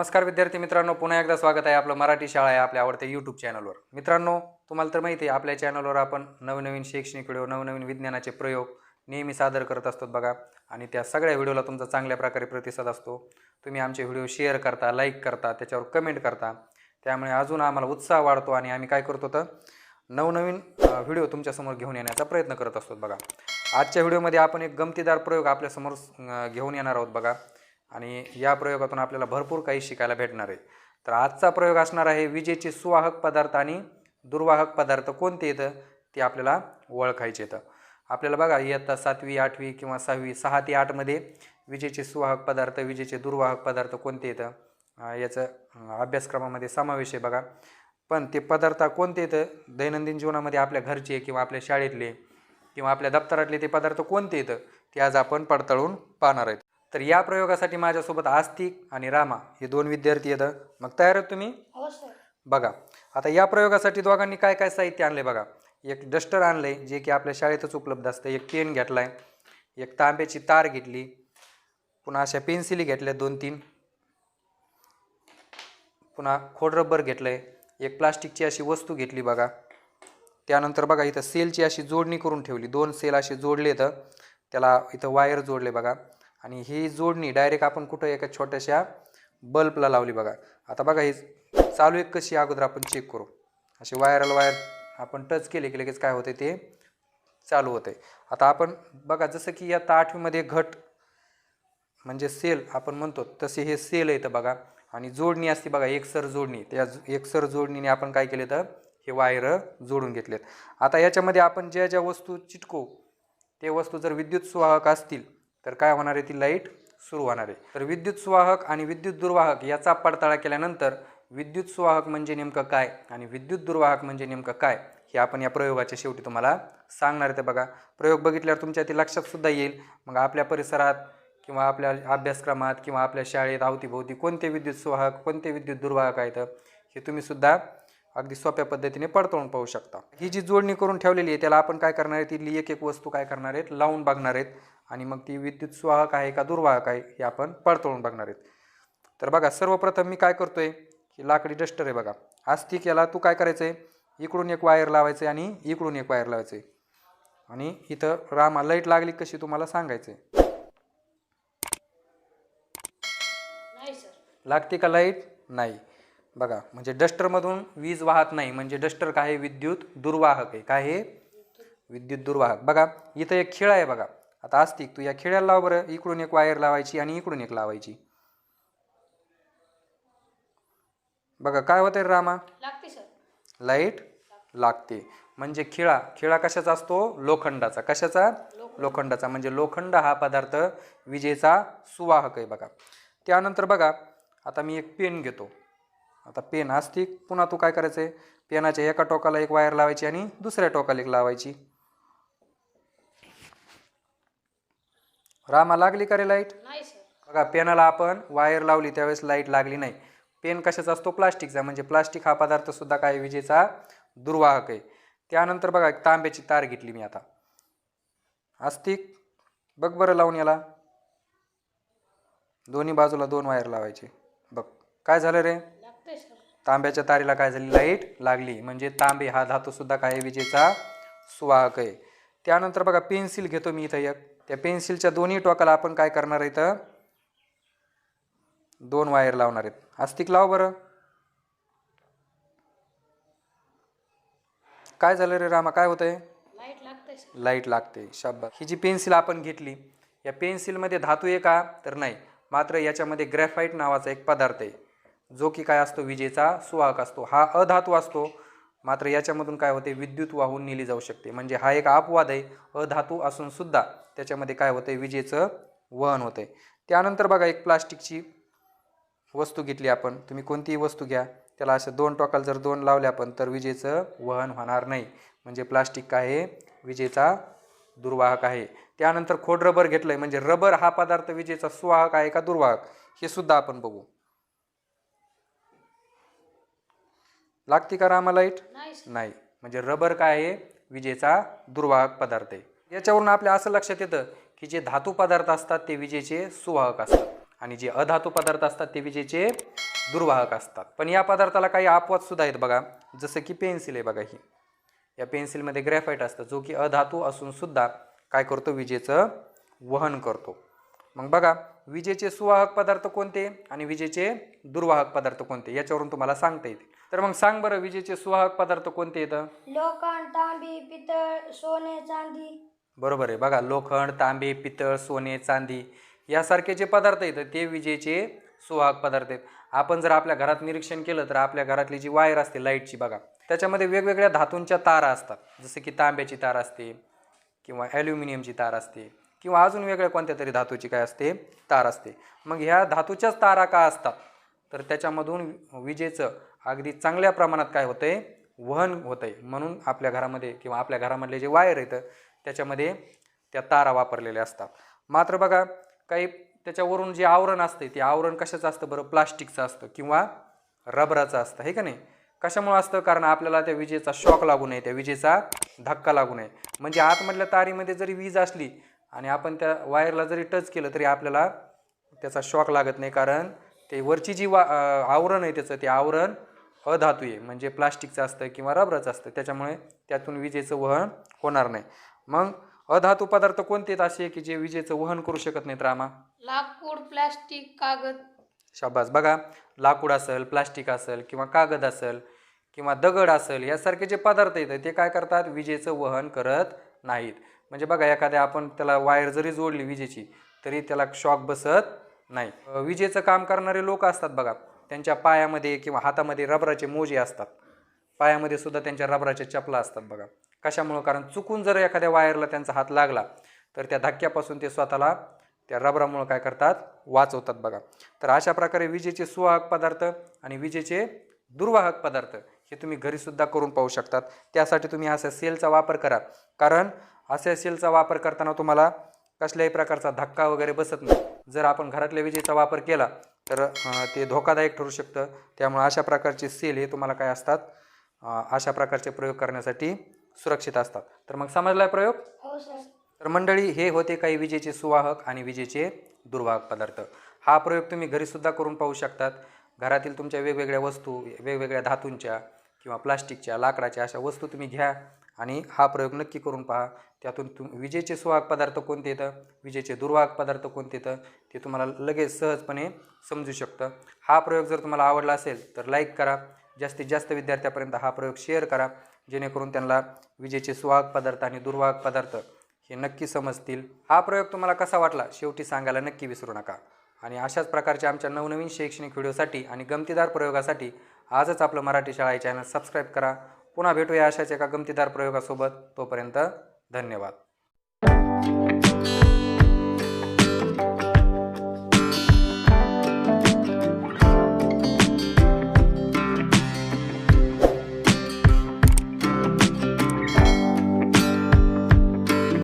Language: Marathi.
नमस्कार विद्यार्थी मित्रांनो पुन्हा एकदा स्वागत आहे आपलं मराठी शाळा आहे आपल्या आवडत्या यूट्यूब चॅनलवर मित्रांनो तुम्हाला तर माहिती आहे आपल्या चॅनलवर आपण नवनवीन शैक्षणिक व्हिडिओ नवनवीन विज्ञानाचे प्रयोग नेहमी सादर करत असतो बघा. आणि त्या सगळ्या व्हिडिओला तुमचा चांगल्या प्रकारे प्रतिसाद असतो. तुम्ही आमचे व्हिडिओ शेअर करता लाईक करता त्याच्यावर कमेंट करता. त्यामुळे अजून आम्हाला उत्साह वाढतो आणि आम्ही काय करतो तर नवनवीन व्हिडिओ तुमच्यासमोर घेऊन येण्याचा प्रयत्न करत असतो बघा. आजच्या व्हिडिओमध्ये आपण एक गमतीदार प्रयोग आपल्यासमोर घेऊन येणार आहोत बघा. आणि या प्रयोगातून आपल्याला भरपूर काही शिकायला भेटणार आहे. तर आजचा प्रयोग असणार आहे विजेचे सुवाहक पदार्थ आणि दुर्वाहक पदार्थ कोणते येतं ते आपल्याला ओळखायचे येतं आपल्याला बघा इयत्ता सातवी आठवी किंवा सहावी सहा ते आठमध्ये विजेचे सुवाहक पदार्थ विजेचे दुर्वाहक पदार्थ कोणते येतं याचं अभ्यासक्रमामध्ये समावेश आहे बघा. पण ते पदार्थ कोणते येतं दैनंदिन जीवनामध्ये आपल्या घरचे किंवा आपल्या शाळेतले किंवा आपल्या दप्तरातले ते पदार्थ कोणते येतं ते आज आपण पडताळून पाहणार आहेत. तर या प्रयोगासाठी माझ्यासोबत आस्तिक आणि रामा हे दोन विद्यार्थी येतं मग तयार आहेत तुम्ही? बघा आता या प्रयोगासाठी दोघांनी काय काय साहित्य आणले बघा. एक डस्टर आणले जे की आपल्या शाळेतच उपलब्ध असतं. एक पेन घेतलाय एक तांब्याची तार घेतली पुन्हा अशा पेन्सिली घेतल्या दोन तीन पुन्हा खोडरबर घेतलंय एक प्लास्टिकची अशी वस्तू घेतली बघा. त्यानंतर बघा इथं सेलची अशी जोडणी करून ठेवली. दोन सेल असे जोडले तर त्याला इथं वायर जोडले बघा. आणि ही जोडणी डायरेक्ट आपण कुठं एका छोट्याशा बल्बला लावली बघा. आता बघा ही चालू आहे कशी अगोदर आपण चेक करू. असे वायरल वायर आपण टच केले की लगेच काय होते ते चालू होते आता आपण बघा जसं की आता आठवीमध्ये घट म्हणजे सेल आपण म्हणतो तसे हे सेल येतं बघा. आणि जोडणी असते बघा एकसर जोडणी. त्या एकसर जोडणीने आपण काय केले तर हे वायर जोडून घेतलेत. आता याच्यामध्ये आपण ज्या ज्या वस्तू चिटकू ते वस्तू जर विद्युत सुवाहक असतील तर काय होणार आहे? ती लाइट सुरू होणार आहे. तर विद्युत सुवाहक आणि विद्युत दुर्वाहक याचा पडताळा केल्यानंतर विद्युत सुवाहक म्हणजे नेमकं काय आणि विद्युत दुर्वाहक म्हणजे नेमकं काय हे आपण या प्रयोगाच्या शेवटी तुम्हाला सांगणार आहे बघा. प्रयोग बघितल्यावर तुमच्या ते लक्षात सुद्धा येईल. मग आपल्या परिसरात किंवा आपल्या अभ्यासक्रमात किंवा आपल्या शाळेत अवतीभोवती कोणते विद्युत सुवाहक कोणते विद्युत दुर्वाहक आहेत हे तुम्ही सुद्धा अगदी सोप्या पद्धतीने पडताळून पाहू शकता. ही जी जोडणी करून ठेवलेली आहे त्याला आपण काय करणार आहे? ती एक एक वस्तू काय करणार आहेत? लावून बघणार आहेत. आणि मग ती विद्युत सुवाहक आहे का दुर्वाहक आहे हे आपण पडताळून बघणार आहेत. तर बघा सर्वप्रथम मी काय करतोय की लाकडी डस्टर आहे बघा. आस्तिक याला तू काय करायचं आहे इकडून एक वायर लावायचं आहे आणि इकडून एक वायर लावायचं आहे आणि इथं रामा लाइट लागली कशी तुम्हाला सांगायचं आहे लागते का लाइट? नाही. बघा म्हणजे डस्टरमधून वीज वाहत नाही म्हणजे डस्टर काय विद्युत दुर्वाहक आहे. काय आहे विद्युत दुर्वाहक. बघा इथं एक खिळा आहे बघा. आता आस्तिक तू या खिळ्याला लाव बरं. इकडून एक वायर लावायची आणि इकडून एक लावायची. बघा काय होतंय रे रामा? लागते सर. लाइट लागते. म्हणजे खिळा. खिळा कशाचा असतो? लोखंडाचा. कशाचा? लोखंडाचा. म्हणजे लोखंड हा पदार्थ विजेचा सुवाहक आहे बघा. त्यानंतर बघा आता मी एक पेन घेतो. आता पेन असती पुन्हा तू काय करायचं आहे पेनाच्या एका टोकाला एक वायर लावायची आणि दुसऱ्या टोकाला एक लावायची. रामा लागली का रे लाइट? नाही सर बघा पेनाला आपण वायर लावली त्यावेळेस लाइट लागली नाही. पेन कशाचा असतो? प्लास्टिकचा. म्हणजे प्लास्टिक हा पदार्थ सुद्धा काय विजेचा दुर्वाहक आहे. त्यानंतर बघा एक तांब्याची तार घेतली मी आता. आस्तिक बघ बरं लावून याला. दोन्ही बाजूला दोन वायर लावायचे. बघ काय झालं रे? तांब्याच्या तारीला काय झाली? लाइट लागली. म्हणजे तांबे हा धातू सुद्धा काय? विजेचा सुवाहक आहे. त्यानंतर बघा पेन्सिल घेतो मी इथं एक. त्या पेन्सिलच्या दोन्ही टोकाला आपण काय करणार आहे इथं? दोन वायर लावणार आहेत. आस्तिक लाव बरं. काय झालं रे रामा? काय होतंय? लाइट लागते सर लाइट लागते. शाब्बा ही जी पेन्सिल आपण घेतली या पेन्सिलमध्ये धातू आहे का? तर नाही. मात्र याच्यामध्ये ग्रॅफाईट नावाचा एक पदार्थ आहे. जो की काय असतो? विजेचा सुवाहक असतो. हा अधातू असतो. मात्र याच्यामधून काय होते? विद्युत वाहून नेली जाऊ शकते. म्हणजे हा एक अपवाद आहे. अधातू असून सुद्धा त्याच्यामध्ये काय होते? विजेचं वहन होते. त्यानंतर बघा एक प्लास्टिकची वस्तू घेतली आपण. तुम्ही कोणतीही वस्तू घ्या. त्याला असं दोन टोकाला जर दोन लावले आपण तर विजेचं वहन होणार नाही. म्हणजे प्लास्टिक काय आहे? विजेचा दुर्वाहक आहे. त्यानंतर खोड रबर आहे म्हणजे रबर हा पदार्थ विजेचा सुवाहक आहे का दुर्वाहक? हे सुद्धा आपण बघू. लागते का रामा लाइट? नाही सर नाही. म्हणजे रबर काय आहे? विजेचा दुर्वाहक पदार्थ आहे. याच्यावरून आपल्या असं लक्षात येतं की जे धातू पदार्थ असतात ते विजेचे सुवाहक असतात आणि जे अधातू पदार्थ असतात ते विजेचे दुर्वाहक असतात. पण या पदार्थाला काही अपवाद सुद्धा आहेत बघा. जसं की पेन्सिल आहे बघा ही. या पेन्सिलमध्ये ग्रॅफाईट असतं. जो की अधातू असून सुद्धा काय करतो? विजेचं वहन करतो. मग बघा विजेचे सुवाहक पदार्थ कोणते आणि विजेचे दुर्वाहक पदार्थ कोणते? याच्यावरून तुम्हाला सांगता येते तर मग सांग बरं विजेचे सुवाहक पदार्थ कोणते येतं लोखंड तांबी पितळ सोने चांदी. बरोबर आहे. बघा लोखंड तांबे पितळ सोने चांदी यासारखे जे पदार्थ येतात ते विजेचे सुवाहक पदार्थ आहेत. आपण जर आपल्या घरात निरीक्षण केलं तर आपल्या घरातली जी वायर असते लाईटची बघा त्याच्यामध्ये वेगवेगळ्या धातूंच्या तारा असतात. जसं की तांब्याची तार असते किंवा ॲल्युमिनियमची तार असते. किंवा अजून वेगळ्या कोणत्या तरी धातूची काय असते? तार असते. मग ह्या धातूच्याच तारा का असतात? तर त्याच्यामधून विजेचं अगदी चांगल्या प्रमाणात काय होतंय? वहन होतंय. म्हणून आपल्या घरामध्ये किंवा आपल्या घरामधले जे वायर येतं त्याच्यामध्ये त्या तारा वापरलेल्या असतात. मात्र बघा काही त्याच्यावरून जे आवरण असते ते आवरण कशाचं असतं बरं? प्लास्टिकचं असतं किंवा रबराचं असतं हे का नाही? कशामुळं असतं? कारण आपल्याला त्या विजेचा शॉक लागू नये त्या विजेचा धक्का लागू नये. म्हणजे आतमधल्या तारीमध्ये जरी वीज असली आणि आपण त्या वायरला जरी टच केलं तरी आपल्याला त्याचा शॉक लागत नाही कारण ते वरची जी वा आवरण आहे त्याचं ते आवरण अधातू आहे. म्हणजे प्लास्टिकचं असतं किंवा रबराचं असतं. त्याच्यामुळे त्यातून विजेचं वहन होणार नाही. मग अधातू पदार्थ कोणते असे की जे विजेचं वहन करू शकत नाहीत रामा? लाकूड प्लास्टिक कागद. शाबास. बघा लाकूड असेल प्लास्टिक असेल किंवा कागद असेल किंवा दगड असेल यासारखे जे पदार्थ येतात ते काय करतात? विजेचं वहन करत नाहीत. म्हणजे बघा एखाद्या आपण त्याला वायर जरी जोडली विजेची तरी त्याला शॉक बसत नाही. विजेचं काम करणारे लोक असतात बघा त्यांच्या पायामध्ये किंवा हातामध्ये रबराचे मोजे असतात. पायामध्ये सुद्धा त्यांच्या रबराच्या चपला असतात बघा. कशामुळं? कारण चुकून जर एखाद्या वायरला त्यांचा हात लागला तर त्या धक्क्यापासून ते स्वतःला त्या रबरामुळं काय करतात? वाचवतात बघा. तर अशा प्रकारे विजेचे सुवाहक पदार्थ आणि विजेचे दुर्वाहक पदार्थ हे तुम्ही घरीसुद्धा करून पाहू शकतात. त्यासाठी तुम्ही असा सेलचा वापर करा. कारण अशा सेलचा वापर करताना तुम्हाला कसल्याही प्रकारचा धक्का वगैरे बसत नाही. जर आपण घरातल्या विजेचा वापर केला तर ते धोकादायक ठरू शकतं. त्यामुळे अशा प्रकारचे सेल हे तुम्हाला काय असतात? अशा प्रकारचे प्रयोग करण्यासाठी सुरक्षित असतात. तर मग समजला प्रयोग? हो तर मंडळी हे होते काही विजेचे सुवाहक आणि विजेचे दुर्वाहक पदार्थ. हा प्रयोग तुम्ही घरीसुद्धा करून पाहू शकतात. घरातील तुमच्या वेगवेगळ्या वस्तू वेगवेगळ्या धातूंच्या किंवा प्लास्टिकच्या लाकडाच्या अशा वस्तू तुम्ही घ्या. आणि हा प्रयोग नक्की करून पहा. त्यातून तुम विजेचे सुवाहक पदार्थ कोणते येतं? विजेचे दुर्वाहक पदार्थ कोणते येतं? ते तुम्हाला लगेच सहजपणे समजू शकतं. हा प्रयोग जर तुम्हाला आवडला असेल तर लाईक करा. जास्तीत जास्त विद्यार्थ्यापर्यंत हा प्रयोग शेअर करा. जेणेकरून त्यांना विजेचे सुवाहक पदार्थ आणि दुर्वाहक पदार्थ हे नक्की समजतील. हा प्रयोग तुम्हाला कसा वाटला शेवटी सांगायला नक्की विसरू नका. आणि अशाच प्रकारच्या आमच्या नवनवीन शैक्षणिक व्हिडिओसाठी आणि गमतीदार प्रयोगासाठी आजच आपलं मराठी शाळा हे चॅनल सबस्क्राईब करा. पुन्हा भेटूया अशाच एका गमतीदार प्रयोगासोबत. तोपर्यंत धन्यवाद.